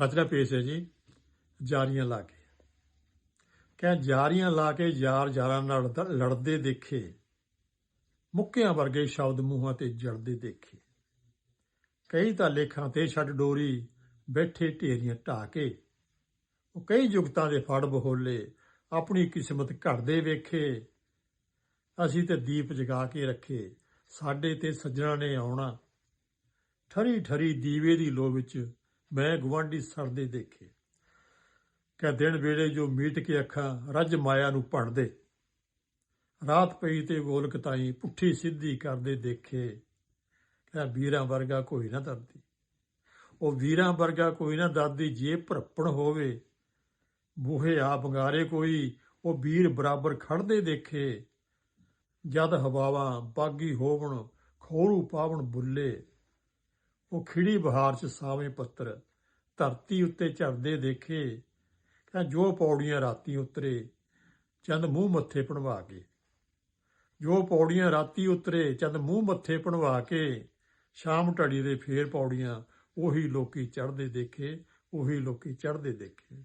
ਰਚਨਾ ਪੇਸ਼ ਹੈ ਜੀ, ਜਾਰੀਆਂ ਲਾ ਕੇ। ਕਹਿ ਜਾਰੀਆਂ ਲਾ ਕੇ ਯਾਰ ਯਾਰਾਂ ਨਾਲ ਲੜਦੇ ਦੇਖੇ। ਮੁੱਕਿਆਂ ਵਰਗੇ ਸ਼ਬਦ ਮੂੰਹਾਂ ਤੇ ਜੜਦੇ ਦੇਖੇ। ਕਈ ਤਾਂ ਲੇਖਾਂ ਤੇ ਛੱਡ ਡੋਰੀ ਬੈਠੇ ਢੇਰੀਆਂ ਢਾ ਕੇ ਉਹ ਕਈ ਜੁਗਤਾਂ ਦੇ ਫੜ ਬਹੋਲੇ, ਆਪਣੀ ਕਿਸਮਤ ਘੜਦੇ ਵੇਖੇ। ਅਸੀਂ ਤੇ ਦੀਪ ਜਗਾ ਕੇ ਰੱਖੇ, ਸਾਡੇ ਤੇ ਸੱਜਣਾ ਨੇ ਆਉਣਾ। ਠਰੀ ਠਰੀ ਦੀਵੇ ਦੀ ਲੋ ਵਿੱਚ ਮੈਂ ਗਵਾਂਢੀ ਸਰਦੇ ਦੇਖੇ। ਕਿ ਦਿਨ ਵੇਲੇ ਜੋ ਮੀਟ ਕੇ ਅੱਖਾਂ ਰੱਜ ਮਾਇਆ ਨੂੰ ਭਣਦੇ ਰਾਤ ਪਈ ਤੇ ਗੋਲਕ ਤਾਈ ਪੁੱਠੀ ਸਿੱਧੀ ਕਰਦੇ ਦੇਖੇ। ਕਿ ਵੀਰਾਂ ਵਰਗਾ ਕੋਈ ਨਾ ਦਰਦੀ। ਉਹ ਵੀਰਾਂ ਵਰਗਾ ਕੋਈ ਨਾ ਦਾਦੀ ਜੇ ਭਰਪਣ ਹੋਵੇ। ਬੂਹੇ ਆ ਬੰਗਾਰੇ ਕੋਈ, ਉਹ ਵੀਰ ਬਰਾਬਰ ਖੜਦੇ ਦੇਖੇ। ਜਦ ਹਵਾਵਾਂ ਬਾਗੀ ਹੋਵਣ, ਖੋਰੂ ਪਾਵਣ ਬੁੱਲੇ। ਉਹ ਖਿੜੀ ਬਹਾਰ ਚ ਸਾਵੇਂ ਪੱਤਰ, ਧਰਤੀ ਉੱਤੇ ਝੜਦੇ ਦੇਖੇ, ਕਹਿੰਦਾ, ਜੋ ਪੌੜੀਆਂ ਰਾਤੀ ਉਤਰੇ, ਚੰਦ ਮੂੰਹ ਮੱਥੇ ਪਣਵਾ ਕੇ। ਜੋ ਪੌੜੀਆਂ ਰਾਤੀ ਉਤਰੇ, ਚੰਦ ਮੂੰਹ ਮੱਥੇ ਪਣਵਾ ਕੇ, ਸ਼ਾਮ ਢੜੀ ਦੇ ਫੇਰ ਪੌੜੀਆਂ, ਉਹੀ ਲੋਕੀ ਚੜ੍ਹਦੇ ਦੇਖੇ, ਉਹੀ ਲੋਕੀ ਚੜ੍ਹਦੇ ਦੇਖੇ।